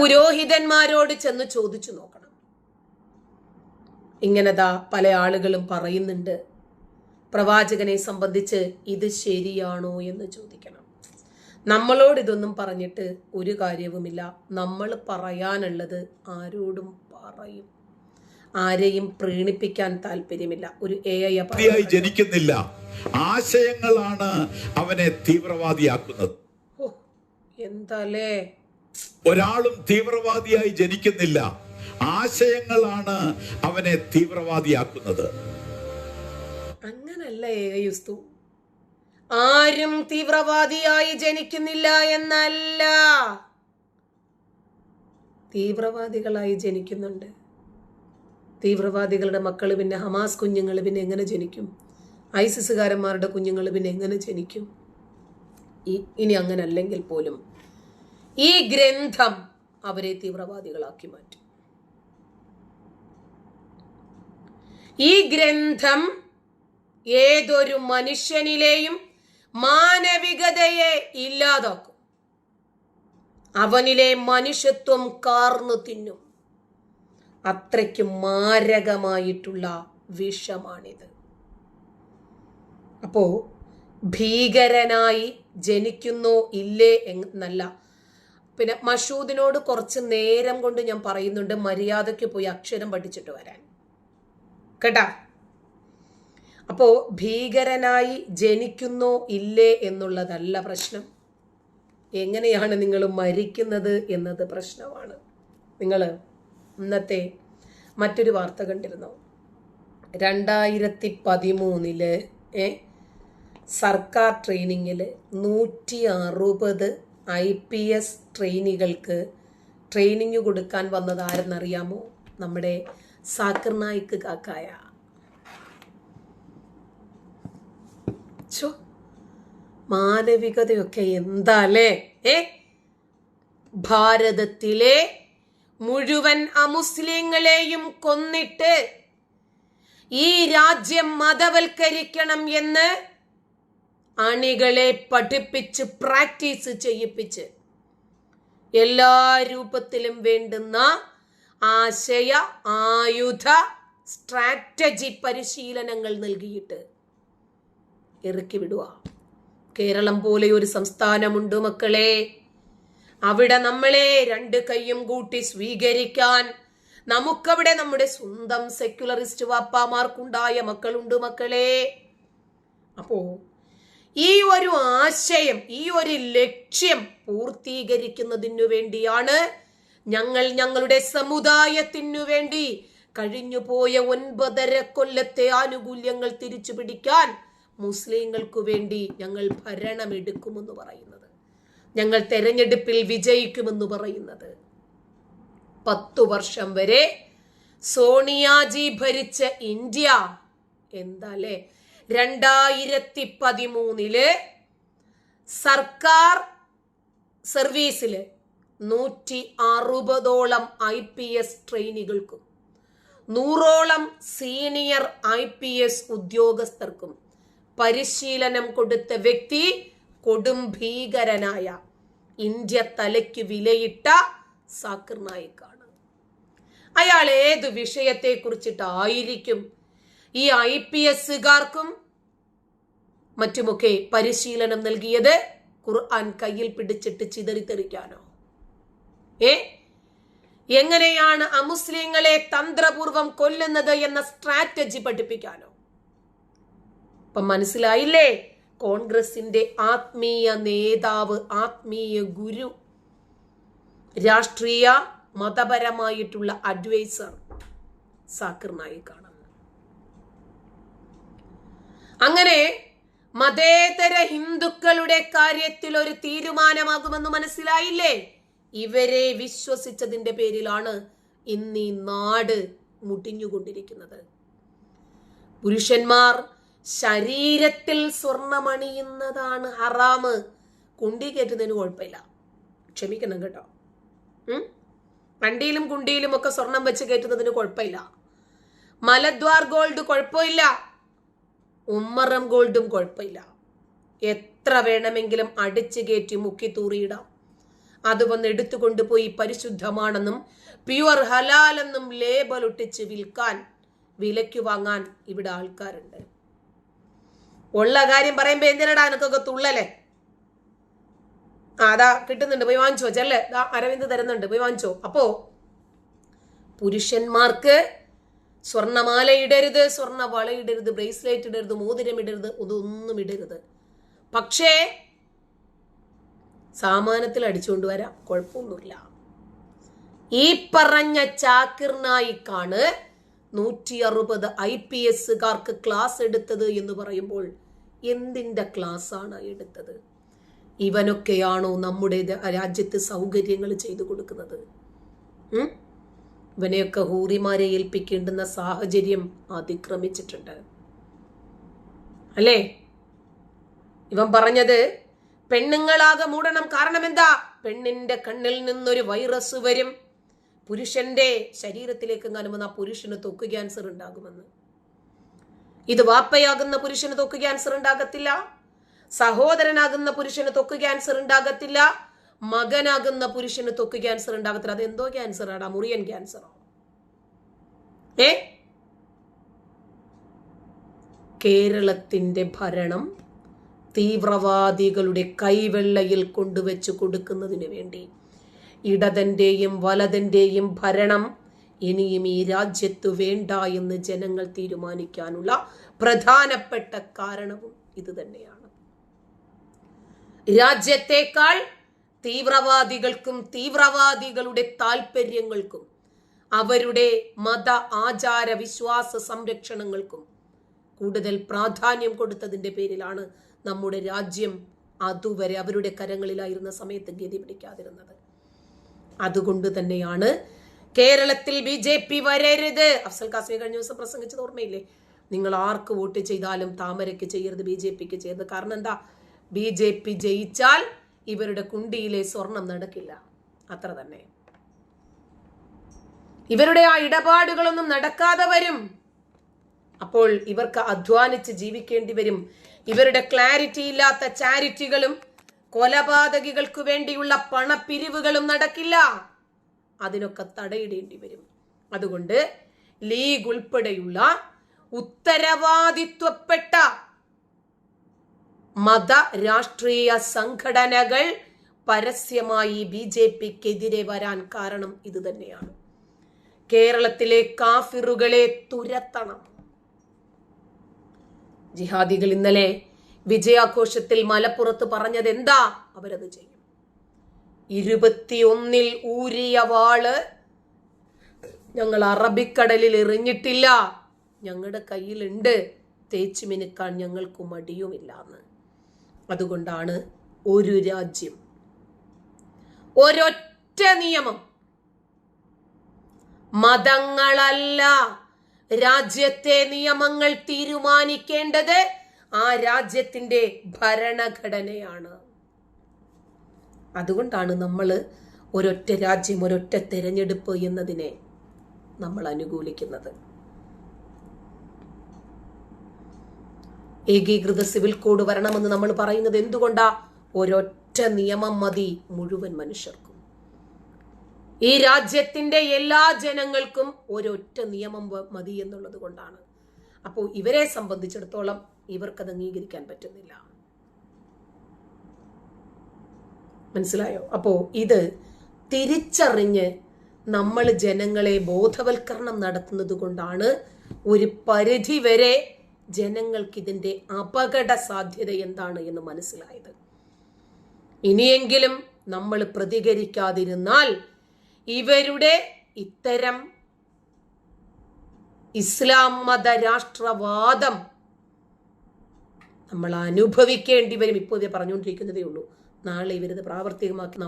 പുരോഹിതന്മാരോട് ചെന്ന് ചോദിച്ചു നോക്കണം. ഇങ്ങനെതാ പല ആളുകളും പറയുന്നുണ്ട് പ്രവാചകനെ സംബന്ധിച്ച് ഇത് ശരിയാണോ എന്ന് ചോദിക്കണം. നമ്മളോട് ഇതൊന്നും പറഞ്ഞിട്ട് ഒരു കാര്യവുമില്ല. നമ്മൾ പറയാനുള്ളത് ആരോടും പറയും. ആരെയും പ്രീണിപ്പിക്കാൻ താല്പര്യമില്ല. ഒരു എ ജനിക്കുന്നില്ല. ആശയങ്ങളാണ് അവനെ തീവ്രവാദിയാക്കുന്നത്. ഓ എന്താലേ? ഒരാളും തീവ്രവാദിയായി ജനിക്കുന്നില്ല. ആശയങ്ങളാണ് അവനെ തീവ്രവാദിയാക്കുന്നത്. അങ്ങനല്ല ഏകയുസ്തു ആരും തീവ്രവാദിയായി ജനിക്കുന്നില്ല എന്നല്ല. തീവ്രവാദികളായി ജനിക്കുന്നുണ്ട്. തീവ്രവാദികളുടെ മക്കൾ പിന്നെ ഹമാസ് കുഞ്ഞുങ്ങൾ പിന്നെ എങ്ങനെ ജനിക്കും? ഐസിസുകാരന്മാരുടെ കുഞ്ഞുങ്ങൾ പിന്നെ എങ്ങനെ ജനിക്കും? ഇനി അങ്ങനെ അല്ലെങ്കിൽ പോലും ഈ ഗ്രന്ഥം അവരെ തീവ്രവാദികളാക്കി മാറ്റും. ഈ ഗ്രന്ഥം ഏതൊരു മനുഷ്യനിലെയും മാനവികതയെ ഇല്ലാതാക്കും. അവനിലെ മനുഷ്യത്വം കാർന്നു തിന്നും. അത്രയ്ക്ക് മാരകമായിട്ടുള്ള വിഷമാണിത്. അപ്പോ ഭീകരനായി ജനിക്കുന്നോ ഇല്ലേ എന്നല്ല പിന്നെ മഷൂദിനോട് കുറച്ച് നേരം കൊണ്ട് ഞാൻ പറയുന്നുണ്ട് മര്യാദയ്ക്ക് പോയി അക്ഷരം പഠിച്ചിട്ട് വരാൻ. കേട്ടാ? അപ്പോ ഭീകരനായി ജനിക്കുന്നോ ഇല്ലേ എന്നുള്ളതല്ല പ്രശ്നം. എങ്ങനെയാണ് നിങ്ങൾ മരിക്കുന്നത് എന്നത് പ്രശ്നമാണ്. നിങ്ങൾ ഇന്നത്തെ മറ്റൊരു വാർത്ത കണ്ടിരുന്നു? രണ്ടായിരത്തി പതിമൂന്നിൽ സർക്കാർ ട്രെയിനിങ്ങിൽ നൂറ്റി അറുപത് ഐ പി എസ് ട്രെയിനികൾക്ക് ട്രെയിനിങ് കൊടുക്കാൻ വന്നത് ആരെന്നറിയാമോ നമ്മുടെ സാക്കിർ നായിക്ക് കാക്കായ. ചോ മാനവികതയൊക്കെ എന്താലേ? ഏ? ഭാരതത്തിലെ മുഴുവൻ അമുസ്ലിങ്ങളെയും കൊന്നിട്ട് ഈ രാജ്യം മതവൽക്കരിക്കണം എന്ന് അണികളെ പഠിപ്പിച്ച് പ്രാക്ടീസ് ചെയ്യിപ്പിച്ച് എല്ലാ രൂപത്തിലും വേണ്ടുന്ന ആശയ ആയുധ സ്ട്രാറ്റജി പരിശീലനങ്ങൾ നൽകിയിട്ട് ഇറക്കി വിടുക. കേരളം പോലെ ഒരു സംസ്ഥാനമുണ്ട് മക്കളെ. അവിടെ നമ്മളെ രണ്ട് കൈയും കൂട്ടി സ്വീകരിക്കാൻ നമുക്കവിടെ നമ്മുടെ സ്വന്തം സെക്യുലറിസ്റ്റ് വാപ്പാമാർക്കുണ്ടായ മക്കളുണ്ട് മക്കളെ. അപ്പോ ഈ ഒരു ആശയം ഈ ഒരു ലക്ഷ്യം പൂർത്തീകരിക്കുന്നതിനു വേണ്ടിയാണ് ഞങ്ങൾ ഞങ്ങളുടെ സമുദായത്തിനു വേണ്ടി കഴിഞ്ഞുപോയ ഒൻപതര കൊല്ലത്തെ ആനുകൂല്യങ്ങൾ തിരിച്ചു പിടിക്കാൻ മുസ്ലിങ്ങൾക്ക് വേണ്ടി ഞങ്ങൾ ഭരണമെടുക്കുമെന്ന് പറയുന്നത്. ഞങ്ങൾ തെരഞ്ഞെടുപ്പിൽ വിജയിക്കുമെന്ന് പറയുന്നത്. പത്തു വർഷം വരെ സോണിയാജി ഭരിച്ച ഇന്ത്യ എന്താലേ രണ്ടായിരത്തി പതിമൂന്നിൽ സർക്കാർ സർവീസിൽ നൂറ്റി അറുപതോളം ഐ പി എസ് ട്രെയിനികൾക്കും നൂറോളം സീനിയർ ഐ പി എസ് ഉദ്യോഗസ്ഥർക്കും പരിശീലനം കൊടുത്ത വ്യക്തി കൊടുംഭീകരനായ ഇന്ത്യ തലയ്ക്ക് വിലയിട്ട സാക്കിർ നായിക്കാണ്. അയാൾ ഏത് വിഷയത്തെ കുറിച്ചിട്ടായിരിക്കും ഈ ഐ പി എസുകാർക്കും മറ്റുമൊക്കെ പരിശീലനം നൽകിയത് ഖുർആൻ കയ്യിൽ പിടിച്ചിട്ട് ചിതറിത്തെറിക്കാനോ ഏ? എങ്ങനെയാണ് അമുസ്ലിങ്ങളെ തന്ത്രപൂർവം കൊല്ലുന്നത് എന്ന സ്ട്രാറ്റജി പഠിപ്പിക്കാനോ? ഇപ്പൊ മനസ്സിലായില്ലേ? കോൺഗ്രസിന്റെ ആത്മീയ നേതാവ് ആത്മീയ ഗുരു രാഷ്ട്രീയ മതപരമായിട്ടുള്ള അഡ്വൈസർ സാക്കിർ നായിക്കാണ്. അങ്ങനെ മതേതര ഹിന്ദുക്കളുടെ കാര്യത്തിൽ ഒരു തീരുമാനമാകുമെന്ന് മനസ്സിലായില്ലേ? ഇവരെ വിശ്വസിച്ചതിന്റെ പേരിലാണ് ഇന്ന് ഈ നാട് മുടിഞ്ഞുകൊണ്ടിരിക്കുന്നത്. പുരുഷന്മാർ ശരീരത്തിൽ സ്വർണമണിയുന്നതാണ് ഹറാമ് കുണ്ടി കയറ്റുന്നതിന് കുഴപ്പമില്ല. ക്ഷമിക്കണം കേട്ടോ? വണ്ടിയിലും കുണ്ടിയിലും ഒക്കെ സ്വർണം വെച്ച് കയറ്റുന്നതിന് കുഴപ്പമില്ല. മലദ്വാർ ഗോൾഡ് കുഴപ്പമില്ല. ഉമ്മറം ഗോൾഡും കുഴപ്പമില്ല. എത്ര വേണമെങ്കിലും അടിച്ചു കയറ്റി മുക്കി തൂറിയിടാം. അത് വന്ന് എടുത്തുകൊണ്ടുപോയി പരിശുദ്ധമാണെന്നും പ്യുവർ ഹലാലെന്നും ലേബൽ ഒട്ടിച്ച് വിൽക്കാൻ വിലയ്ക്ക് വാങ്ങാൻ ഇവിടെ ആൾക്കാരുണ്ട്. ഉള്ള കാര്യം പറയുമ്പോ എന്തിനടാ എനക്കൊക്കെ തുള്ളലേ? അതാ കിട്ടുന്നുണ്ട്. പോയി വാങ്ങിച്ചോ. ചെല്ലേ. അരവിന്ദ് തരുന്നുണ്ട്. പോയി വാങ്ങിച്ചോ. അപ്പോ പുരുഷന്മാർക്ക് സ്വർണമാല ഇടരുത് സ്വർണ വള ഇടരുത് ബ്രേസ്ലെറ്റ് ഇടരുത് മോതിരം ഇടരുത് ഇതൊന്നും ഇടരുത് പക്ഷേ സാമാനത്തിൽ അടിച്ചുകൊണ്ട് വരാം. കുഴപ്പമൊന്നുമില്ല. ഈ പറഞ്ഞ ചാക്കിർ നായിക്കാണ് നൂറ്റി അറുപത് ഐ പി എസ്സുകാർക്ക് ക്ലാസ് എടുത്തത് എന്ന് പറയുമ്പോൾ എന്തിന്റെ ക്ലാസ് ആണ് എടുത്തത്? ഇവനൊക്കെയാണോ നമ്മുടെ രാജ്യത്ത് സൗകര്യങ്ങൾ ചെയ്തു കൊടുക്കുന്നത്? ഇവനെയൊക്കെ ഹൂറിമാരെ ഏൽപ്പിക്കേണ്ടുന്ന സാഹചര്യം അതിക്രമിച്ചിട്ടുണ്ട്. അല്ലേ? ഇവൻ പറഞ്ഞത് പെണ്ണുങ്ങളാകെ മൂടണം. കാരണം എന്താ പെണ്ണിന്റെ കണ്ണിൽ നിന്നൊരു വൈറസ് വരും. പുരുഷന്റെ ശരീരത്തിലേക്ക് കാണുമ്പോൾ ആ പുരുഷന് തൊക്ക് ക്യാൻസർ ഉണ്ടാകുമെന്ന്. ഇത് വാപ്പയാകുന്ന പുരുഷന് തൊക്ക് ക്യാൻസർ ഉണ്ടാകത്തില്ല. സഹോദരനാകുന്ന പുരുഷന് തൊക്ക് ക്യാൻസർ ഉണ്ടാകത്തില്ല. മകനാകുന്ന പുരുഷന് തൊക്ക് ക്യാൻസർ ഉണ്ടാകത്തില്ല അത് എന്തോ ക്യാൻസർ ആടാ. മുറിയൻ ക്യാൻസറോ ഏ? കേരളത്തിന്റെ ഭരണം തീവ്രവാദികളുടെ കൈവെള്ളയിൽ കൊണ്ടുവച്ച് കൊടുക്കുന്നതിന് വേണ്ടി ഇടതന്റെയും വലതന്റെയും ഭരണം ഇനിയും ഈ രാജ്യത്ത് വേണ്ട എന്ന് ജനങ്ങൾ തീരുമാനിക്കാനുള്ള പ്രധാനപ്പെട്ട കാരണവും ഇത് തന്നെയാണ് രാജ്യത്തേക്കാൾ തീവ്രവാദികൾക്കും തീവ്രവാദികളുടെ താല്പര്യങ്ങൾക്കും അവരുടെ മത ആചാര വിശ്വാസ സംരക്ഷണങ്ങൾക്കും കൂടുതൽ പ്രാധാന്യം കൊടുത്തതിന്റെ പേരിലാണ് നമ്മുടെ രാജ്യം അതുവരെ അവരുടെ കരങ്ങളിലായിരുന്ന സമയത്ത് ഗതി പിടിക്കാതിരുന്നത്. അതുകൊണ്ട് തന്നെയാണ് കേരളത്തിൽ ബി ജെ പി വരരുത്. അഫ്സൽ കാസ്മി കഴിഞ്ഞ ദിവസം പ്രസംഗിച്ചത് ഓർമ്മയില്ലേ? നിങ്ങൾ ആർക്ക് വോട്ട് ചെയ്താലും താമരയ്ക്ക് ചെയ്യരുത് ബി ജെ പിക്ക് ചെയ്യരുത്. കാരണം എന്താ? ബി ജെ പി ജയിച്ചാൽ ഇവരുടെ കുണ്ടിയിലെ സ്വർണം നടക്കില്ല. അത്ര തന്നെ. ഇവരുടെ ആ ഇടപാടുകളൊന്നും നടക്കാതെ വരും. അപ്പോൾ ഇവർക്ക് അധ്വാനിച്ച് ജീവിക്കേണ്ടി വരും. ഇവരുടെ ക്ലാരിറ്റി ഇല്ലാത്ത ചാരിറ്റികളും കൊലപാതകികൾക്ക് വേണ്ടിയുള്ള പണപ്പിരിവുകളും നടക്കില്ല. അതിനൊക്കെ തടയിടേണ്ടി വരും. അതുകൊണ്ട് ലീഗ് ഉൾപ്പെടെയുള്ള ഉത്തരവാദിത്വപ്പെട്ട മത രാഷ്ട്രീയ സംഘടനകൾ പരസ്യമായി ബി ജെ പിക്കെതിരെ വരാൻ കാരണം ഇത് തന്നെയാണ്. കേരളത്തിലെ കാഫിറുകളെ തുരത്തണം. ജിഹാദികൾ ഇന്നലെ വിജയാഘോഷത്തിൽ മലപ്പുറത്ത് പറഞ്ഞത് എന്താ അവരത് ചെയ്യും. ഇരുപത്തിയൊന്നിൽ ഊരിയ വാൾ ഞങ്ങൾ അറബിക്കടലിൽ എറിഞ്ഞിട്ടില്ല. ഞങ്ങളുടെ കയ്യിലുണ്ട്. തേച്ചു മിനുക്കാൻ ഞങ്ങൾക്ക് മടിയുമില്ല എന്ന് അതുകൊണ്ടാണ് ഒരു രാജ്യം ഒരൊറ്റ നിയമം. മതങ്ങളല്ല രാജ്യത്തെ നിയമങ്ങൾ തീരുമാനിക്കേണ്ടത് ആ രാജ്യത്തിന്റെ ഭരണഘടനയാണ്. അതുകൊണ്ടാണ് നമ്മൾ ഒരൊറ്റ രാജ്യം ഒരൊറ്റ തെരഞ്ഞെടുപ്പ് എന്നതിനെ നമ്മൾ അനുകൂലിക്കുന്നത്. ഏകീകൃത സിവിൽ കോഡ് വരണമെന്ന് നമ്മൾ പറയുന്നത് എന്തുകൊണ്ടാ? ഒരൊറ്റ നിയമം മതി മുഴുവൻ മനുഷ്യർക്കും. ഈ രാജ്യത്തിന്റെ എല്ലാ ജനങ്ങൾക്കും ഒരൊറ്റ നിയമം മതി എന്നുള്ളത് കൊണ്ടാണ്. അപ്പോൾ ഇവരെ സംബന്ധിച്ചിടത്തോളം ഇവർക്കത് അംഗീകരിക്കാൻ പറ്റുന്നില്ല. മനസ്സിലായോ? അപ്പോ ഇത് തിരിച്ചറിഞ്ഞ് നമ്മൾ ജനങ്ങളെ ബോധവൽക്കരണം നടത്തുന്നത് കൊണ്ടാണ് ഒരു പരിധി വരെ ജനങ്ങൾക്ക് ഇതിന്റെ അപകട സാധ്യത എന്താണ് എന്ന് മനസ്സിലായത്. ഇനിയെങ്കിലും നമ്മൾ പ്രതികരിക്കാതിരുന്നാൽ ഇവരുടെ ഇത്തരം ഇസ്ലാം മത രാഷ്ട്രവാദം നമ്മൾ അനുഭവിക്കേണ്ടി വരും. ഇപ്പോൾ ഇത് പറഞ്ഞുകൊണ്ടിരിക്കുന്നതേ ഉള്ളൂ. നാളെ ഇവരത് പ്രാവർത്തികമാക്കി